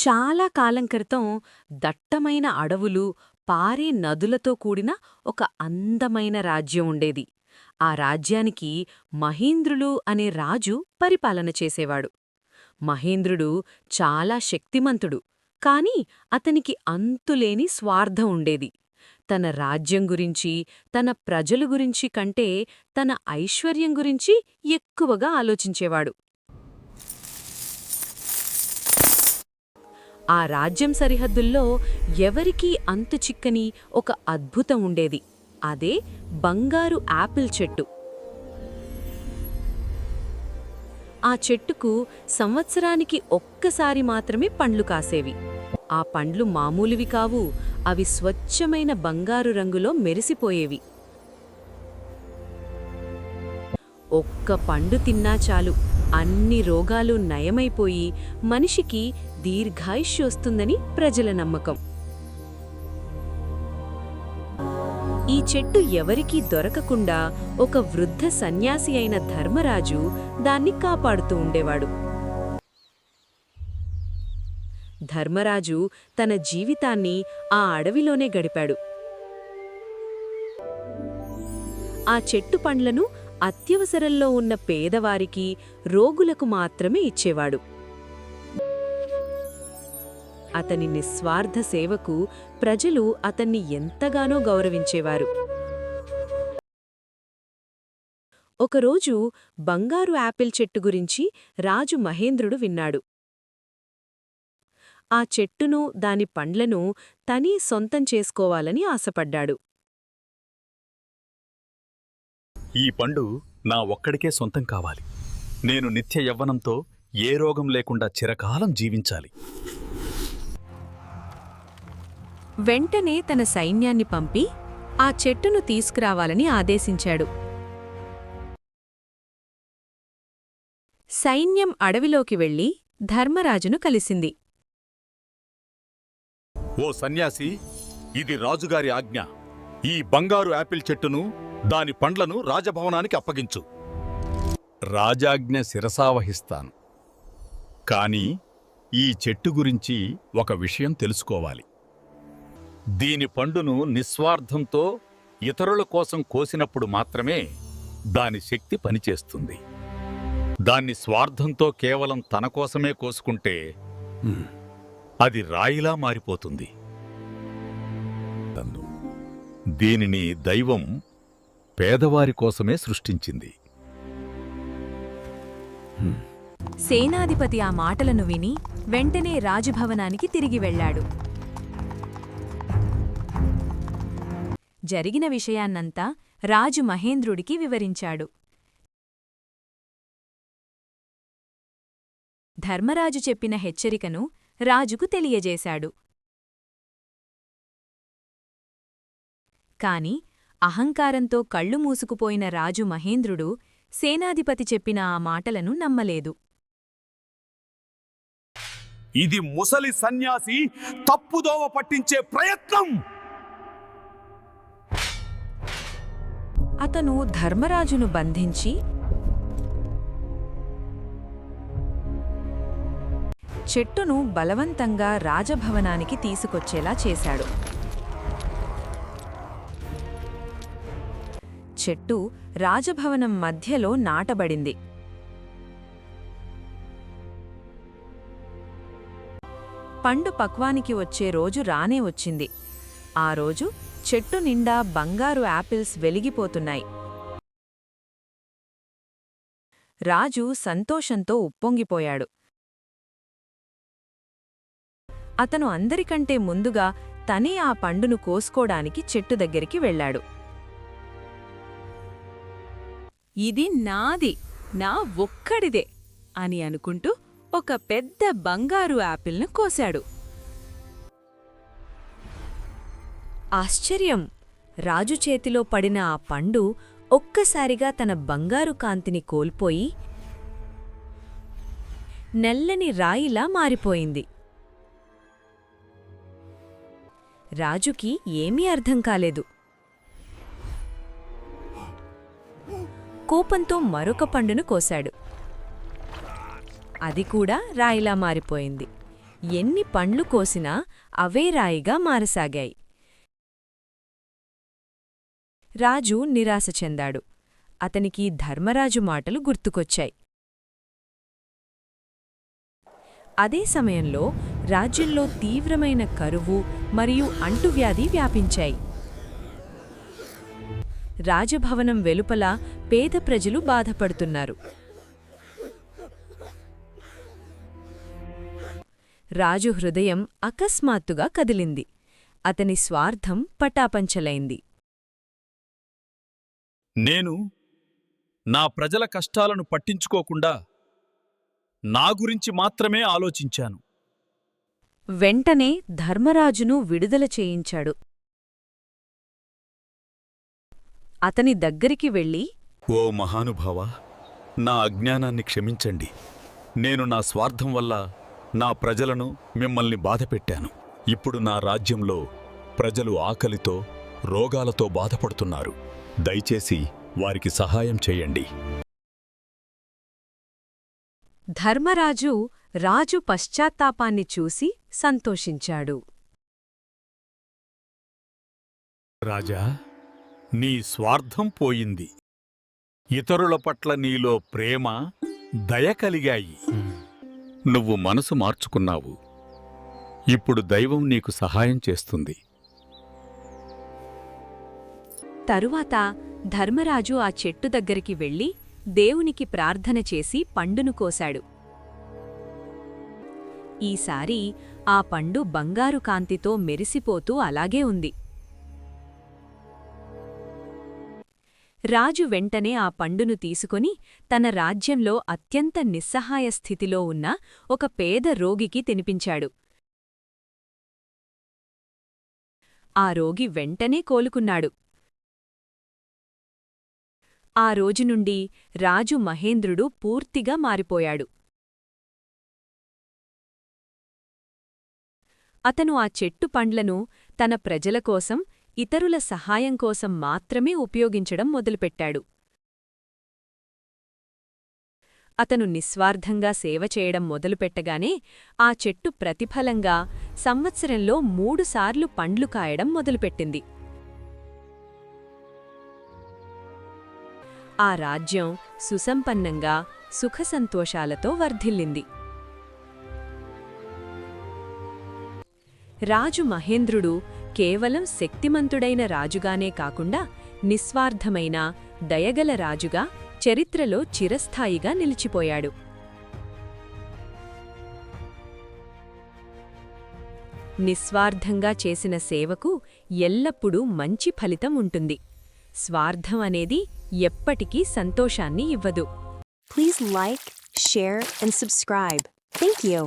చాలా కాలం క్రితం దట్టమైన అడవులు పారే నదులతో కూడిన ఒక అందమైన రాజ్యం ఉండేది. ఆ రాజ్యానికి మహేంద్రులు అనే రాజు పరిపాలన చేసేవాడు. మహేంద్రుడు చాలా శక్తిమంతుడు కాని అతనికి అంతులేని స్వార్థం ఉండేది. తన రాజ్యం గురించి తన ప్రజలు గురించి కంటే తన ఐశ్వర్యం గురించి ఎక్కువగా ఆలోచించేవాడు. ఆ రాజ్యం సరిహద్దుల్లో ఎవరికీ అంతు చిక్కని ఒక అద్భుతం ఉండేది. అదే బంగారు యాపిల్ చెట్టు. ఆ చెట్టుకు సంవత్సరానికి ఒక్కసారి మాత్రమే పండ్లు కాసేవి. ఆ పండ్లు మామూలువి కావు అవి స్వచ్ఛమైన బంగారు రంగులో మెరిసిపోయేవి. ఒక్క పండు తిన్నా చాలు. అన్ని రోగాలు నయమైపోయి మనిషికి దీర్ఘాయుష్యు వస్తుందని ప్రజల నమ్మకం. ఈ చెట్టు ఎవరికీ దొరకకుండా ఒక వృద్ధ సన్యాసి అయిన ధర్మరాజు దాన్ని కాపాడుతూ ఉండేవాడు. ధర్మరాజు తన జీవితాన్ని ఆ అడవిలోనే గడిపాడు. ఆ చెట్టు పండ్లను అత్యవసరంలో ఉన్న పేదవారికి రోగులకు మాత్రమే ఇచ్చేవాడు. అతని నిస్వార్థ సేవకు ప్రజలు అతన్ని ఎంతగానో గౌరవించేవారు. ఒకరోజు బంగారు యాపిల్ చెట్టు గురించి రాజు మహేంద్రుడు విన్నాడు. ఆ చెట్టును దాని పండ్లను తనీ సొంతం చేసుకోవాలని ఆశపడ్డాడు. ఈ పండు నా ఒక్కడికే సొంతం కావాలి. నేను నిత్య యవ్వనంతో ఏ రోగం లేకుండా చిరకాలం జీవించాలి. వెంటనే తన సైన్యాన్ని పంపి ఆ చెట్టును తీసుకురావాలని ఆదేశించాడు. సైన్యం అడవిలోకి వెళ్ళి ధర్మరాజును కలిసింది. ఓ సన్యాసి ఇది రాజుగారి ఆజ్ఞ. ఈ బంగారు యాపిల్ చెట్టును దాని పండ్లను రాజభవనానికి అప్పగించు. రాజాజ్ఞ శిరసావహిస్తాను. కాని ఈ చెట్టు గురించి ఒక విషయం తెలుసుకోవాలి. దీని పండును నిస్వార్థంతో ఇతరుల కోసం కోసినప్పుడు మాత్రమే దాని శక్తి పనిచేస్తుంది. దాన్ని స్వార్థంతో కేవలం తన కోసమే కోసుకుంటే అది రాయిలా మారిపోతుంది. దీనిని దైవం పేదవారి కోసమే సృష్టించింది. సేనాధిపతి ఆ మాటలను విని వెంటనే రాజభవనానికి తిరిగి వెళ్ళాడు. జరిగిన విషయాన్నంతా రాజు మహేంద్రుడికి వివరించాడు. ధర్మరాజు చెప్పిన హెచ్చరికను రాజుకు తెలియజేశాడు. కాని అహంకారంతో కళ్ళు మూసుకుపోయిన రాజు మహేంద్రుడు సేనాధిపతి చెప్పిన ఆ మాటలను నమ్మలేదు. ఇది ముసలి సన్యాసి తప్పుదోవ పట్టించే ప్రయత్నం! అతను ధర్మరాజును బంధించి చెట్టును బలవంతంగా రాజభవనానికి తీసుకొచ్చేలా చేశాడు. చెట్టు రాజభవనం మధ్యలో నాటబడింది. పండు పక్వానికి వచ్చే రోజు రానే వచ్చింది. ఆ రోజు చెట్టు నిండా బంగారు యాపిల్స్ వెలిగిపోతున్నాయి. రాజు సంతోషంతో ఉప్పొంగిపోయాడు. అతను అందరికంటే ముందుగా తనే ఆ పండును కోసుకోడానికి చెట్టు దగ్గరికి వెళ్ళాడు. ఇది నాది నా ఒక్కడిదే అని అనుకుంటూ ఒక పెద్ద బంగారు యాపిల్ను కోశాడు ఆశ్చర్యం. రాజు చేతిలో పడిన ఆ పండు ఒక్కసారిగా తన బంగారు కాంతిని కోల్పోయి నెల్లని రాయిలా మారిపోయింది. రాజుకి ఏమీ అర్థం కాలేదు. కోపంతో మరొక పండును కోశాడు. అది కూడా రాయిలా మారిపోయింది. ఎన్ని పండ్లు కోసినా అవే రాయిగా మారసాగాయి. రాజు నిరాశ చెందాడు. అతనికి ధర్మరాజు మాటలు గుర్తుకొచ్చాయి. అదే సమయంలో రాజ్యంలో తీవ్రమైన కరువు మరియు అంటువ్యాధి వ్యాపించాయి. రాజభవనం వెలుపల పేద ప్రజలు బాధపడుతున్నారు. రాజు హృదయం అకస్మాత్తుగా కదిలింది. అతని స్వార్థం పటాపంచలైంది. నేను నా ప్రజల కష్టాలను పట్టించుకోకుండా నా గురించి మాత్రమే ఆలోచించాను. వెంటనే ధర్మరాజును విడుదల చేయించాడు. అతని దగ్గరికి వెళ్ళి ఓ మహానుభావా నా అజ్ఞానాన్ని క్షమించండి. నేను నా స్వార్థం వల్ల నా ప్రజలను మిమ్మల్ని బాధపెట్టాను. ఇప్పుడు నా రాజ్యంలో ప్రజలు ఆకలితో రోగాలతో బాధపడుతున్నారు. దయచేసి వారికి సహాయం చేయండి. ధర్మరాజు రాజు పశ్చాత్తాపాన్ని చూసి సంతోషించాడు. రాజా నీ స్వార్థం పోయింది. ఇతరుల పట్ల నీలో ప్రేమ దయ కలిగాయి. నువ్వు మనసు మార్చుకున్నావు. ఇప్పుడు దైవం నీకు సహాయం చేస్తుంది. తరువాత ధర్మరాజు ఆ చెట్టు దగ్గరికి వెళ్ళి దేవునికి ప్రార్థన చేసి పండును కోశాడు. ఈసారి ఆ పండు బంగారు కాంతితో మెరిసిపోతూ అలాగే ఉంది. రాజు వెంటనే ఆ పండును తీసుకుని తన రాజ్యంలో అత్యంత నిస్సహాయ స్థితిలో ఉన్న ఒక పేద రోగికి తినిపించాడు. ఆ రోగి వెంటనే కోలుకున్నాడు. ఆ రోజు నుండి రాజు మహేంద్రుడు పూర్తిగా మారిపోయాడు. అతను ఆ చెట్టు పండ్లను తన ప్రజల కోసం ఇతరుల సహాయం కోసం మాత్రమే ఉపయోగించడం మొదలుపెట్టాడు. అతను నిస్వార్థంగా సేవ చేయడం మొదలుపెట్టగానే ఆ చెట్టు ప్రతిఫలంగా సంవత్సరంలో మూడుసార్లు పండ్లు కాయడం మొదలుపెట్టింది. ఆ రాజ్యం సుసంపన్నంగా సుఖసంతోషాలతో వర్ధిల్లింది. రాజు మహేంద్రుడు కేవలం శక్తిమంతుడైన రాజుగానే కాకుండా నిస్వార్థమైన దయగల రాజుగా చరిత్రలో చిరస్థాయిగా నిలిచిపోయాడు. నిస్వార్థంగా చేసిన సేవకు ఎల్లప్పుడూ మంచి ఫలితం ఉంటుంది. స్వార్థం అనేది ఎప్పటికీ సంతోషాన్ని ఇవ్వదు. Please like share and subscribe thank you